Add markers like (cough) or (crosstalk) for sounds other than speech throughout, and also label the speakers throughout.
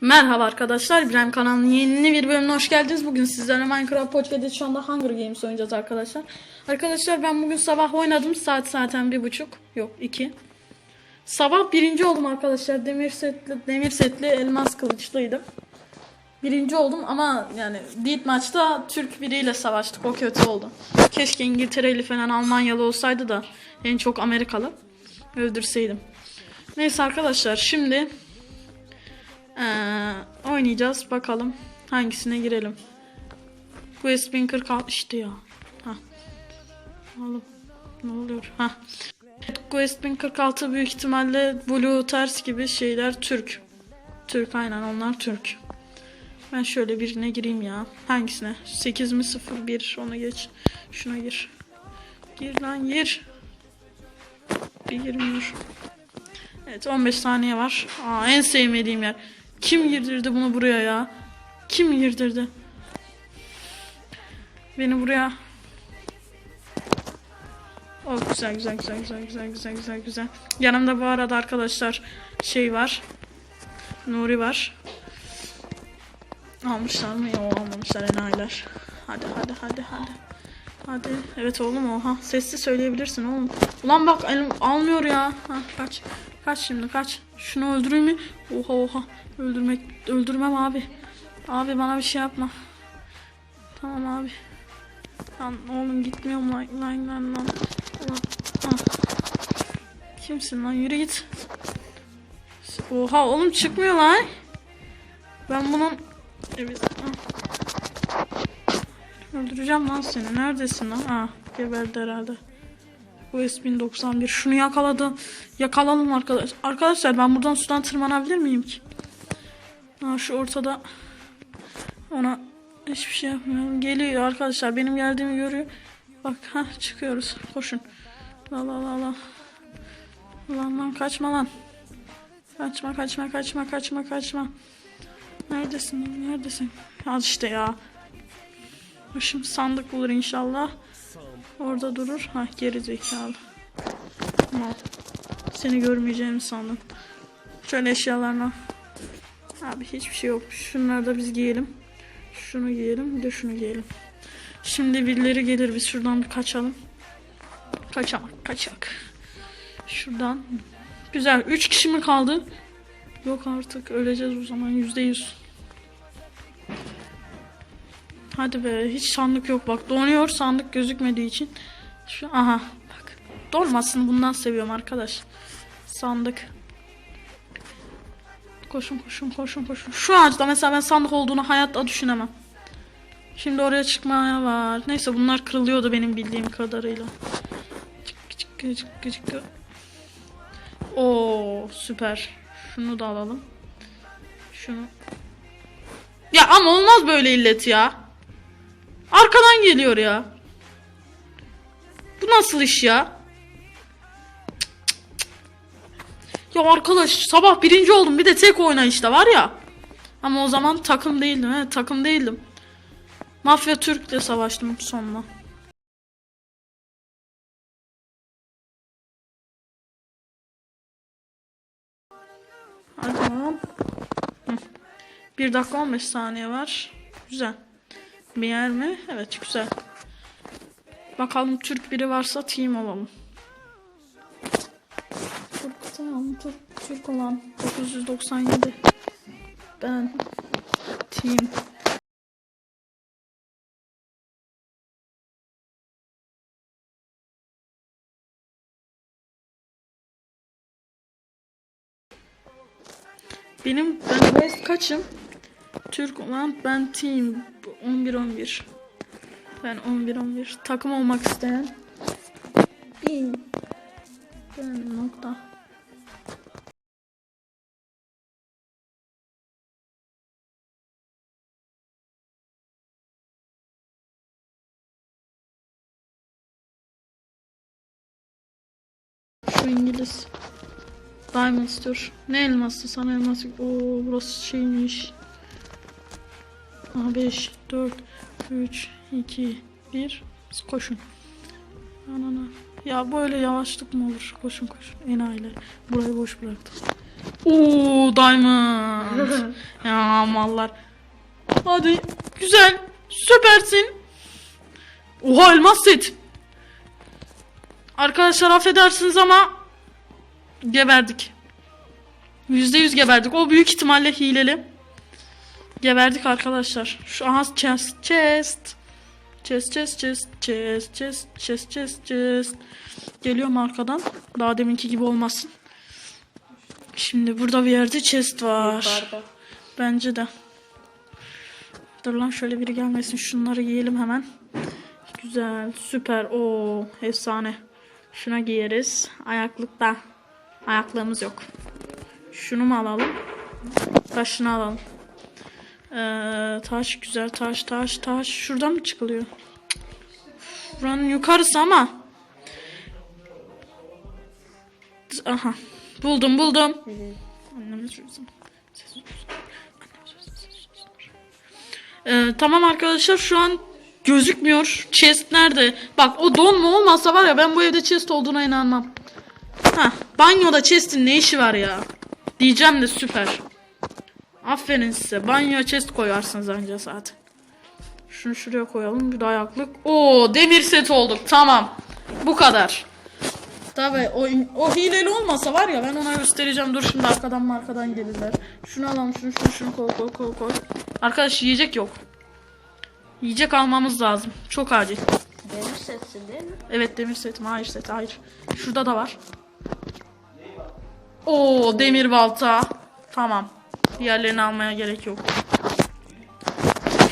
Speaker 1: Merhaba arkadaşlar, İbrahim kanalının yeni bir bölümüne hoş geldiniz. Bugün sizlerle Minecraft Podcast'te şu anda Hunger Games oynayacağız arkadaşlar. Arkadaşlar ben bugün sabah oynadım. Saat zaten bir buçuk. Yok iki. Sabah birinci oldum arkadaşlar. Demir setli, demir setli elmas kılıçlıydım. Birinci oldum ama yani Deep maçta Türk biriyle savaştık. O kötü oldu. Keşke İngiltere'li falan Almanyalı olsaydı da en çok Amerikalı öldürseydim. Neyse arkadaşlar şimdi ee, oynayacağız bakalım hangisine girelim. Quest 1046 işte ya. Ha. Oğlum ne oluyor? Ha. Quest 1046 büyük ihtimalle Blue Ters gibi şeyler Türk. Türk aynen onlar Türk. Ben şöyle birine gireyim ya. Hangisine? 8 mi 01 ona geç. Şuna gir. Gir lan gir. Bir girmiyor. Evet 15 saniye var. Aa, en sevmediğim yer. Kim girdirdi bunu buraya ya? Kim girdirdi? Beni buraya. Oh güzel güzel güzel güzel güzel güzel güzel güzel. Yanımda bu arada arkadaşlar şey var. Nuri var. Almışlar mı? Yok almamışlar enayiler. Hadi hadi hadi hadi. Hadi. Evet oğlum oha. Sesli söyleyebilirsin oğlum. Ulan bak elim almıyor ya. Ha, kaç. Kaç şimdi kaç. Şunu öldüreyim mi? Oha oha. Öldürmek öldürmem abi. Abi bana bir şey yapma. Tamam abi. Lan oğlum gitmiyorum lan lan lan lan. Ulan, ha. Kimsin lan yürü git. Oha oğlum çıkmıyor lan. Ben bunun evet. Öldüreceğim lan seni. Neredesin lan? Ha, geberdi herhalde. Bu S1091. Şunu yakaladım. Yakalalım arkadaş. Arkadaşlar ben buradan sudan tırmanabilir miyim ki? Ha, şu ortada ona hiçbir şey yapmıyorum. Geliyor arkadaşlar. Benim geldiğimi görüyor. Bak ha çıkıyoruz. Koşun. La la la la. Lan lan kaçma lan. Kaçma kaçma kaçma kaçma kaçma. Neredesin neredesin? Al işte ya. Başım sandık bulur inşallah. Orada durur. Ha geri zekalı. Mal. Seni görmeyeceğimi sandım. Şöyle eşyalarına. Abi hiçbir şey yok. Şunları da biz giyelim. Şunu giyelim bir de şunu giyelim. Şimdi birileri gelir biz şuradan bir kaçalım. Kaçamak kaçak. Şuradan. Güzel. Üç kişi mi kaldı? Yok artık öleceğiz o zaman yüzde yüz. Hadi be hiç sandık yok bak donuyor sandık gözükmediği için. Şu aha bak donmasın bundan seviyorum arkadaş. Sandık. Koşun koşun koşun koşun. Şu ağaçta mesela ben sandık olduğunu hayatta düşünemem. Şimdi oraya çıkmaya var. Neyse bunlar kırılıyordu benim bildiğim kadarıyla. Çık çık çık çık. Oo süper. Şunu da alalım. Şunu. Ya ama olmaz böyle illet ya. Arkadan geliyor ya. Bu nasıl iş ya? Ya arkadaş sabah birinci oldum bir de tek oynayışta var ya. Ama o zaman takım değildim he takım değildim. Mafya Türk'le savaştım sonra. Hadi. Hı. 1 dakika 15 saniye var. Güzel. Bir yer mi? Evet güzel. Bakalım Türk biri varsa team olalım. Türk tamam Türk, Türk olan 997. Ben team. Benim ben West kaçım? Türk olan ben team 11 11. Ben 11 11 takım olmak isteyen bin ben nokta. Şu İngiliz. Diamond istiyor. Ne elması? Sana elmas yok. Oo burası şeymiş. Aha 5, 4, 3, 2, 1. Koşun. Anana. Ya böyle yavaşlık mı olur? Koşun koşun. Enayiler. Burayı boş bıraktım. Oo diamond. (laughs) Ya mallar. Hadi güzel. Süpersin. Oha elmas set. Arkadaşlar affedersiniz ama geberdik. Yüzde yüz geberdik. O büyük ihtimalle hileli. Geberdik arkadaşlar. Şu aha chest chest. Chest chest chest chest chest chest chest chest. Geliyorum arkadan. Daha deminki gibi olmasın. Şimdi burada bir yerde chest var. Bence de. Dur lan şöyle biri gelmesin. Şunları giyelim hemen. Güzel. Süper. Oo, efsane. Şuna giyeriz. Ayaklıkta. Ayaklığımız yok. Şunu mu alalım? Taşını alalım. Ee, taş güzel taş taş taş. Şuradan mı çıkılıyor? Buranın yukarısı ama. Aha. Buldum buldum. Ee, tamam arkadaşlar şu an gözükmüyor. Chest nerede? Bak o don mu olmasa var ya ben bu evde chest olduğuna inanmam. Ha, banyoda chest'in ne işi var ya? Diyeceğim de süper. Aferin size. Banyo chest koyarsınız anca zaten. Şunu şuraya koyalım. Bir de ayaklık. Oo demir set olduk. Tamam. Bu kadar. Tabii o, o hileli olmasa var ya ben ona göstereceğim. Dur şimdi arkadan markadan gelirler. Şunu alalım şunu şunu şunu koy koy koy koy. Arkadaş yiyecek yok. Yiyecek almamız lazım. Çok acil.
Speaker 2: Demir setsin değil mi?
Speaker 1: Evet demir setim. Hayır set hayır. Şurada da var. Oo demir balta. Tamam. Diğerlerini almaya gerek yok.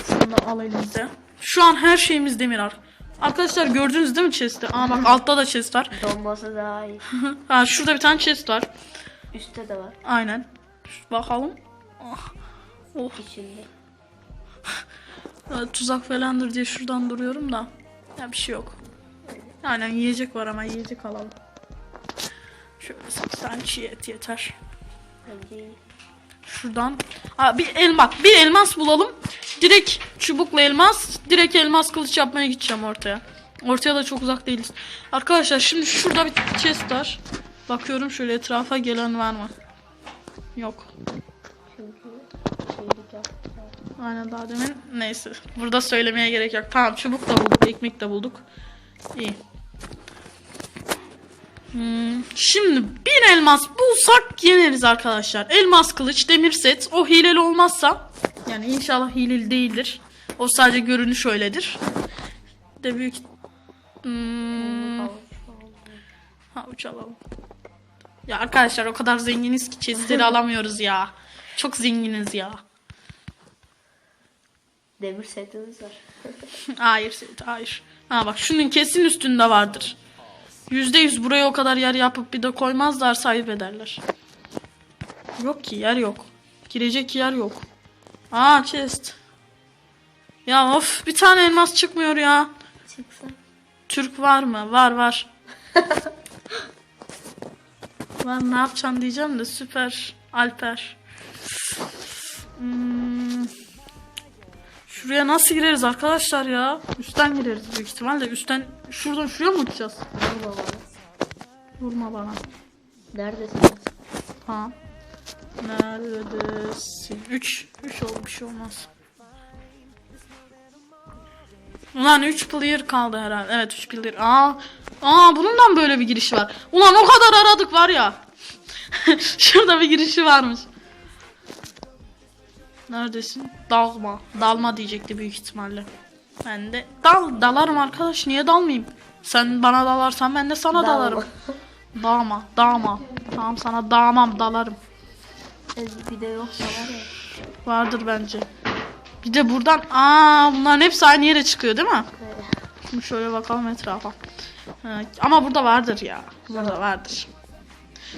Speaker 1: Şunu da al elinize. Şu an her şeyimiz demir ar. Arkadaşlar gördünüz değil mi chest'i? Aa bak altta da chest var.
Speaker 2: Donması daha iyi. (laughs)
Speaker 1: ha şurada bir tane chest var.
Speaker 2: Üstte de var.
Speaker 1: Aynen. Bakalım. Ah. Oh.
Speaker 2: İçinde.
Speaker 1: Tuzak falandır diye şuradan duruyorum da. Ya bir şey yok. Aynen yiyecek var ama yiyecek alalım. Şöyle 8 tane çiğ et yeter.
Speaker 2: Bence
Speaker 1: Şuradan. Aa, bir elma. Bir elmas bulalım. Direkt çubukla elmas. Direkt elmas kılıç yapmaya gideceğim ortaya. Ortaya da çok uzak değiliz. Arkadaşlar şimdi şurada bir chest var. Bakıyorum şöyle etrafa gelen var mı? Yok. Aynen daha demin. Neyse. Burada söylemeye gerek yok. Tamam çubuk da bulduk. Ekmek de bulduk. İyi. Hmm, Şimdi bir elmas bulsak yeneriz arkadaşlar. Elmas kılıç, demir set. O hileli olmazsa yani inşallah hileli değildir. O sadece görünüş öyledir. De büyük hmm, havuç alalım. Ya arkadaşlar o kadar zenginiz ki chestleri (laughs) alamıyoruz ya. Çok zenginiz ya.
Speaker 2: Demir setimiz var. (laughs)
Speaker 1: Hayır Seyit hayır. Ha bak şunun kesin üstünde vardır. Yüzde yüz buraya o kadar yer yapıp bir de koymazlar sahip ederler. Yok ki yer yok. Girecek yer yok. Aa chest. Ya of bir tane elmas çıkmıyor ya.
Speaker 2: Çıksa.
Speaker 1: Türk var mı? Var var. (laughs) var ne yapacaksın diyeceğim de süper. Alper. Hmm. Şuraya nasıl gireriz arkadaşlar ya? Üstten gireriz büyük ihtimalle. Üstten şuradan şuraya mı uçacağız?
Speaker 2: Vurma bana.
Speaker 1: Vurma bana.
Speaker 2: Neredesiniz?
Speaker 1: Ha. Neredesin? 3. 3 oldu bir şey olmaz. Ulan 3 player kaldı herhalde. Evet 3 player. Aa, aa bunundan böyle bir girişi var. Ulan o kadar aradık var ya. (laughs) Şurada bir girişi varmış. Neredesin? Dalma. Dalma diyecekti büyük ihtimalle. Ben de dal dalarım arkadaş. Niye dalmayayım? Sen bana dalarsan ben de sana
Speaker 2: Dalma.
Speaker 1: dalarım. Dağma, dağma. Tamam sana dağmam, dalarım.
Speaker 2: Ez- Bir de yoksa var ya.
Speaker 1: Vardır bence. Bir de buradan, aa bunların hepsi aynı yere çıkıyor değil mi?
Speaker 2: Böyle.
Speaker 1: Şimdi şöyle bakalım etrafa. Ha, ama burada vardır ya. Burada vardır.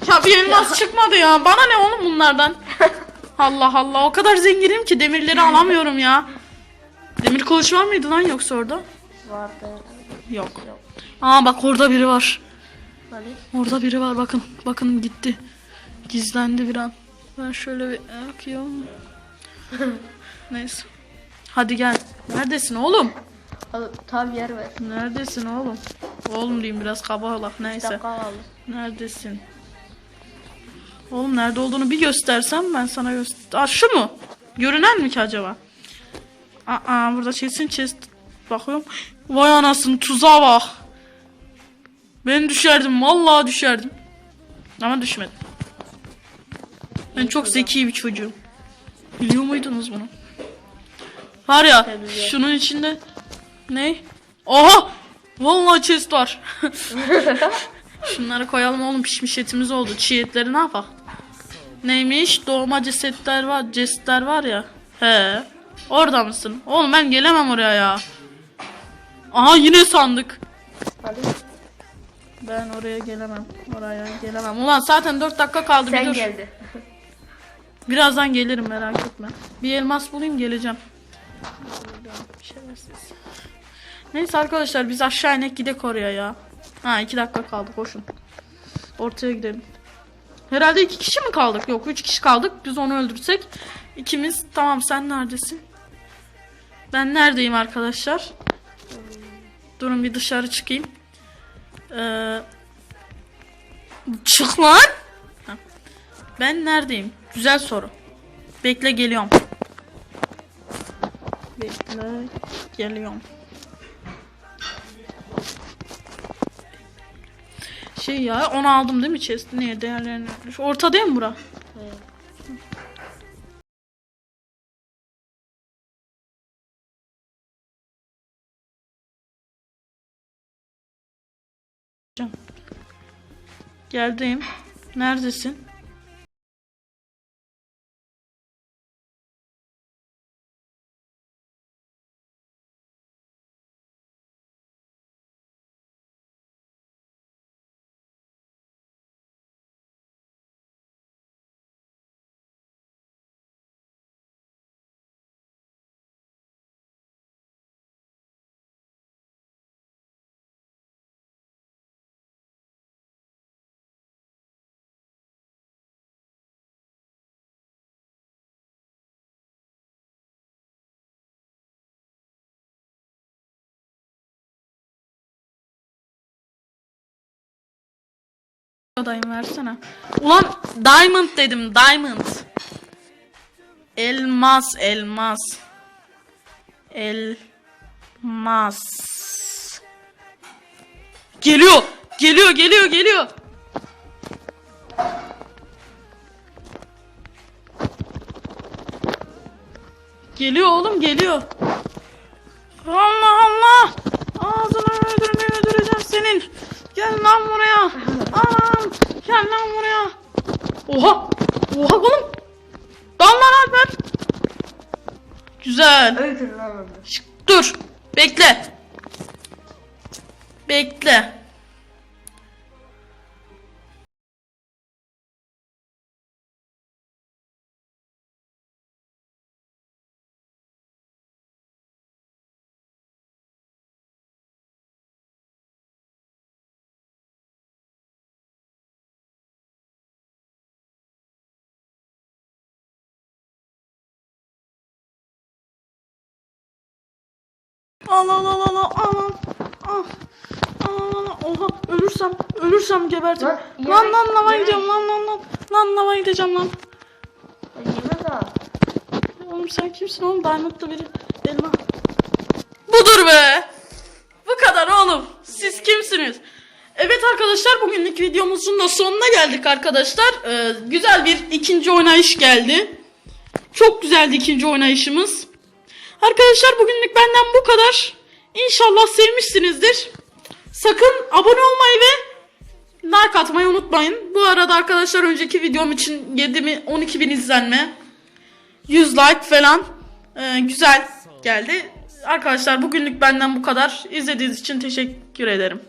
Speaker 1: Ya bir elmas çıkmadı ya. Bana ne oğlum bunlardan? Allah Allah. O kadar zenginim ki demirleri alamıyorum ya. Demir kılıç var mıydı lan yoksa orada?
Speaker 2: Vardı.
Speaker 1: Yok. Aa bak orada biri var.
Speaker 2: Hani?
Speaker 1: Orada biri var bakın. Bakın gitti. Gizlendi bir an. Ben şöyle bir bakıyorum. (laughs) Neyse. Hadi gel. Neredesin oğlum?
Speaker 2: Al, Tam yer ver.
Speaker 1: Neredesin oğlum? Oğlum diyeyim biraz kaba olak neyse.
Speaker 2: Dakika.
Speaker 1: Neredesin? Oğlum nerede olduğunu bir göstersem ben sana göster. Aa şu mu? Görünen mi ki acaba? Aa burada kesin chest bakıyorum. Vay anasını tuzağa bak. Ben düşerdim vallahi düşerdim. Ama düşmedim. Ben çok zeki bir çocuğum. Biliyor muydunuz bunu? Var ya. şunun içinde ne? Oha! Vallahi chest var. (laughs) Şunları koyalım oğlum pişmiş etimiz oldu. Çiğ etleri ne yapalım? Neymiş? Doğma cesetler var, cesetler var ya. He. Orada mısın? Oğlum ben gelemem oraya ya. Aha yine sandık.
Speaker 2: Hadi.
Speaker 1: Ben oraya gelemem. Oraya gelemem. Ulan zaten 4 dakika kaldı bir
Speaker 2: Sen
Speaker 1: dur.
Speaker 2: geldi.
Speaker 1: Birazdan gelirim merak etme. Bir elmas bulayım geleceğim. Neyse arkadaşlar biz aşağı inek gidek oraya ya. Ha 2 dakika kaldı koşun. Ortaya gidelim. Herhalde iki kişi mi kaldık? Yok üç kişi kaldık. Biz onu öldürsek ikimiz tamam sen neredesin? Ben neredeyim arkadaşlar? Durun bir dışarı çıkayım. Ee, çık lan. Ben neredeyim? Güzel soru. Bekle geliyorum. Bekle geliyorum. Şey ya onu aldım değil mi chest? Niye değerlerini? Şu ortadayım mı bura?
Speaker 2: Evet.
Speaker 1: Geldim. Neredesin? Adayım versene. Ulan diamond dedim diamond. Elmas elmas. Elmas. Geliyor. Geliyor geliyor geliyor. Geliyor oğlum geliyor. Allah Allah. Ağzını öldürmeyi öldüreceğim senin. Gel lan buraya. Anam. Gel lan buraya. Oha. Oha oğlum. Dal lan Alper. Güzel.
Speaker 2: Öldür lan onu.
Speaker 1: Şş, Dur. Bekle. Bekle. Al al al al al al. Al. Oha ölürsem ölürsem gebertim.
Speaker 2: Lan,
Speaker 1: Lan lan lava
Speaker 2: yemek-
Speaker 1: gideceğim lan lan lan. Lan lava gideceğim.
Speaker 2: Lan Yemek al.
Speaker 1: Oğlum sen kimsin oğlum? Diamond'da biri. Elma. Budur be. Bu kadar oğlum. Siz kimsiniz? Evet arkadaşlar bugünlük videomuzun da sonuna geldik arkadaşlar. Ee, güzel bir ikinci oynayış geldi. Çok güzeldi ikinci oynayışımız. Arkadaşlar bugünlük benden bu kadar. İnşallah sevmişsinizdir. Sakın abone olmayı ve like atmayı unutmayın. Bu arada arkadaşlar önceki videom için 7 mi 12 bin izlenme. 100 like falan Ee, güzel geldi. Arkadaşlar bugünlük benden bu kadar. İzlediğiniz için teşekkür ederim.